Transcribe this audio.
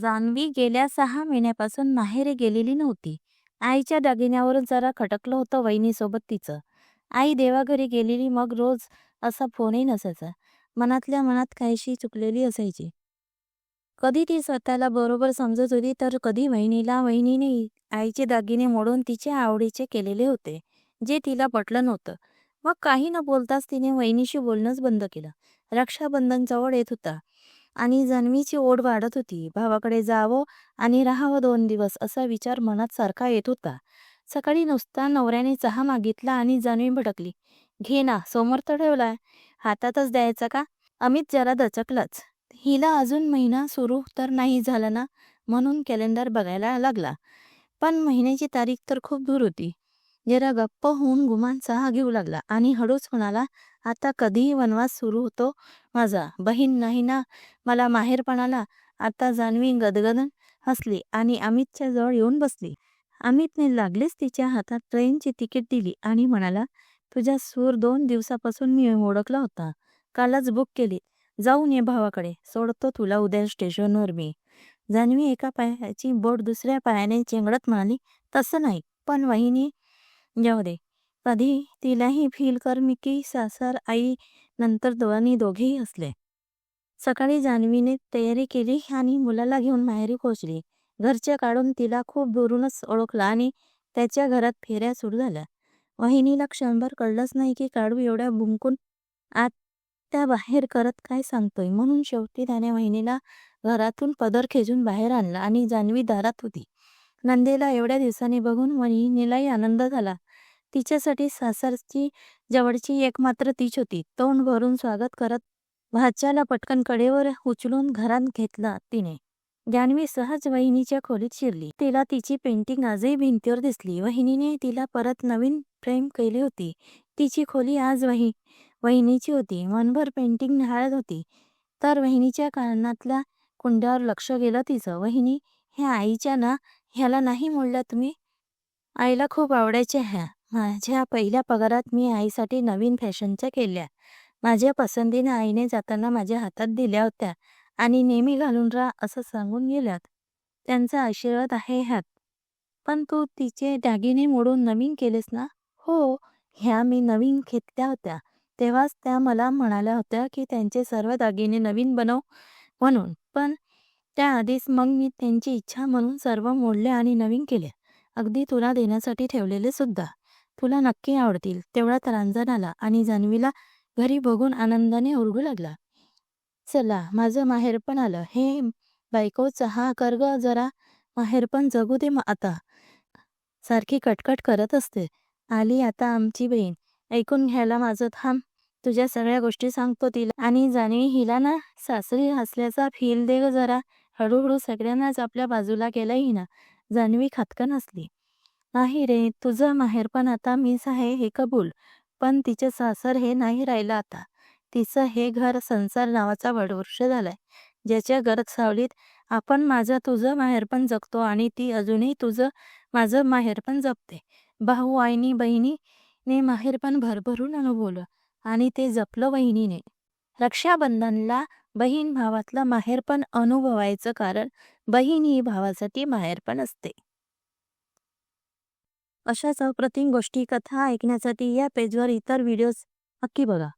जान्हवी गेल्या सहा महिन्यापासून माहेरी गेलेली नव्हती. आईच्या दागिन्यावरून जरा खटकलं होतं वहिनीसोबत तिचं. आई देवाघरी गेलेली मग रोज असा फोनही नसायचा. मनातल्या मनात काहीशी चुकलेली असायची. कधी ती स्वतःला बरोबर समजत होती तर कधी वहिनीला. वहिनीने आईचे दागिने मोडून तिचे आवडीचे केलेले होते, जे तिला पटलं नव्हतं. मग काही न बोलताच तिने वहिनीशी बोलणंच बंद केलं. रक्षाबंधन जवळ येत होता आणि जन्मीची ओढ वाढत होती. भावाकडे जावं आणि राहावं दोन दिवस असा विचार मनात सारखा येत होता. सकाळी नुसता नवऱ्याने चहा मागितला आणि जान्हवी भडकली. घे ना, समोर तर ठेवलाय, हातातच द्यायचा का? अमित जरा दचकलाच. हिला अजून महिना सुरू तर नाही झाला ना म्हणून कॅलेंडर बघायला लागला. पण महिन्याची तारीख तर खूप दूर होती. जरा गप्प होऊन गुमान चहा घेऊ लागला आणि हळूच म्हणाला, आता कधीही वनवास सुरू होतो माझा? बहीण नाही ना मला माहेरपणाला. आता जान्हवी गदगदन हसली आणि अमितच्या जवळ येऊन बसली. अमितने लागलीच तिच्या हातात ट्रेनची तिकीट दिली आणि म्हणाला, तुझा सूर दोन दिवसापासून मी ओळखला होता. कालच बुक केली. जाऊन ये भावाकडे. सोडतो तुला उद्या स्टेशनवर मी. जान्हवी एका पायाची बोट दुसऱ्या पायाने चेंगडत म्हणाली, तसं नाही. पण वहिनी जाऊ दे. कधी तिलाही फील कर मी की सासर आई नंतर दोघांनी दोघेही असले सकाळी जान्हवीने तयारी केली आणि मुलाला घेऊन माहेरी पोचली घरच्या काढून तिला खूप दुरूनच ओळखला आणि त्याच्या घरात फेऱ्या सुरू झाल्या. वहिनीला क्षणभर कळलंच नाही की काढू एवढ्या भुंकून आत त्या बाहेर करत काय सांगतोय. म्हणून शेवटी त्याने वहिनीला घरातून पदर खेचून बाहेर आणलं आणि जान्हवी दारात होती. नंदेला एवढ्या दिवसांनी बघून वहिनीलाही आनंद झाला. तिच्यासाठी सासरची जवळची एकमात्र तीच होती. तोंड भरून स्वागत करत भाच्याला पटकन कडेवर उचलून घरात घेतला तिने. जान्हवी सहज वहिनीच्या खोलीत शिरली. तिला तिची पेंटिंग आजही भिंतीवर दिसली. वहिनीने तिला परत नवीन फ्रेम केली होती. तिची खोली आज वही वहिनीची होती. मनभर पेंटिंग निहाळत होती. तर वहिनीच्या कानातल्या कुंड्यावर लक्ष गेलं तिचं. वहिनी, ह्या आईच्या ना, ह्याला नाही मोडल्या तुम्ही? आईला खूप आवडायच्या ह्या. माझ्या पहिल्या पगारात मी आईसाठी नवीन फॅशनच्या केल्या. माझ्या पसंतीने आईने जाताना माझ्या हातात दिल्या होत्या आणि नेहमी घालून राहा असं सांगून गेल्यात. त्यांचा आशीर्वाद आहे ह्यात. पण तू तिचे दागिने मोडून नवीन केलेस ना? हो, ह्या मी नवीन घेतल्या होत्या. तेव्हाच त्या मला म्हणाल्या होत्या की त्यांचे सर्व दागिने नवीन बनव म्हणून. पण त्याआधीच मग मी त्यांची इच्छा म्हणून सर्व मोडले आणि नवीन केले. अगदी तुला देण्यासाठी ठेवलेले सुद्धा. तुला नक्की आवडतील. तेवढ्यात रांजण आला आणि जान्हवीला घरी बघून आनंदाने उरगू लागला. चला, माझं माहेर पण आलं. हे बायकोचा हा कर्ग जरा माहेर पण जगू दे आता. सारखी कटकट करत असते. आली आता आमची बहीण. ऐकून घ्यायला माझं थांब. तुझ्या सगळ्या गोष्टी सांगतो तिला. आणि जानवी हिला ना सासरी असल्याचा फील दे ग जरा. हळूहळू सगळ्यांनाच आपल्या बाजूला गेलंही ना जान्हवी खातकन असली नाही रे, तुझं माहेरपण आता मीच आहे हे कबूल. पण तिचे सासर हे नाही राहिलं आता. तिचं हे घर संसार नावाचा वडवृक्ष झालाय. ज्याच्या गरज सावलीत आपण माझं तुझं माहेरपण जगतो आणि ती अजूनही तुझं माझं माहेरपण जपते. भाऊ आईनी बहिणीने माहेरपण भरभरून अनुभवलं आणि ते जपलं वहिनीने. रक्षाबंधनला बहीण भावातलं माहेरपण अनुभवायचं कारण बहीण ही भावासाठी माहेरपण असते. अशाच अप्रतिम गोष्टी कथा ऐकण्यासाठी या पेजवर इतर व्हिडिओज नक्की बघा.